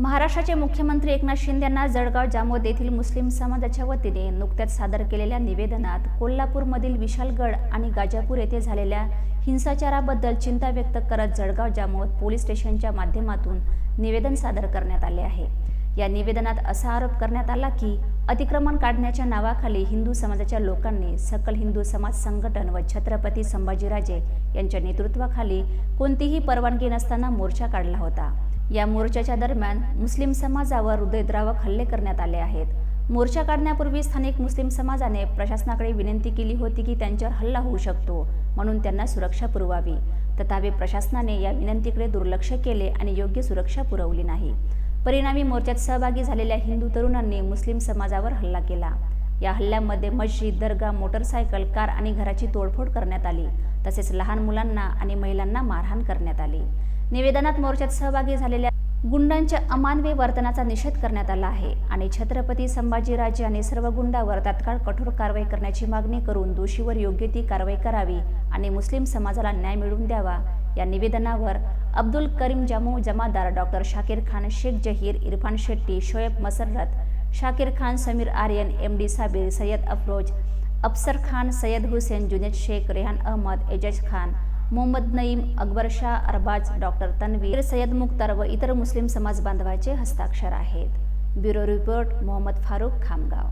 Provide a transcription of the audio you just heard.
महाराष्ट्राचे मुख्यमंत्री एकनाथ शिंदे यांना जळगाव जामोद येथील मुस्लिम समाजाच्या वतीने नुकत्याच सादर केलेल्या निवेदनात कोल्हापूरमधील विशालगड आणि गाजापूर येथे झालेल्या हिंसाचाराबद्दल चिंता व्यक्त करत जळगाव जामोद पोलीस स्टेशनच्या माध्यमातून निवेदन सादर करण्यात आले आहे. या निवेदनात असा आरोप करण्यात आला की अतिक्रमण काढण्याच्या नावाखाली हिंदू समाजाच्या लोकांनी सकल हिंदू समाज संघटन व छत्रपती संभाजीराजे यांच्या नेतृत्वाखाली कोणतीही परवानगी नसताना मोर्चा काढला होता. या मोर्चाच्या दरम्यान मुस्लिम समाजावर हृदयद्रावक हल्ले करण्यात आले आहेत. मोर्चा काढण्यापूर्वी स्थानिक मुस्लिम समाजाने प्रशासनाकडे विनंती केली होती की त्यांच्यावर हल्ला होऊ शकतो म्हणून त्यांना सुरक्षा पुरवावी. तथापि प्रशासनाने या विनंतीकडे दुर्लक्ष केले आणि योग्य सुरक्षा पुरवली नाही. परिणामी मोर्चात सहभागी झालेल्या हिंदू तरुणांनी मुस्लिम समाजावर हल्ला केला. या हल्ल्यामध्ये मस्जिद दर्गा मोटरसायकल कार आणि घराची तोडफोड करण्यात आली. तसेच लहान मुलांना आणि महिलांना मारहाण करण्यात आली. निवेदनात मोर्चात सहभागी झालेल्या गुंडांच्या अमानवी वर्तनाचा निषेध करण्यात आला आहे आणि छत्रपती संभाजीराजे आणि सर्व गुंडावर तात्काळ कठोर कारवाई करण्याची मागणी करून दोषीवर योग्य ती कारवाई करावी आणि मुस्लिम समाजाला न्याय मिळवून द्यावा या निवेदनावर Abdul Karim Jamu Jamadar doctor Shakir Khan Shaikh Zaheer Irfan Shetty Shoaib Masarrat Shakir Khan Sameer Aryan M D Sabir Sayyed Afroz Afsar Khan Sayyed Husain Juned Shaikh Rehan Ahmad Ejaz Khan Mohammad Naeem Akbar Shah Arbaz doctor Tanveer Sayyed Mukhtar व इतर मुस्लिम समाज बांधवाचे हस्ताक्षर आहेत. Bureau report Mohammad Farooq Khamgaon.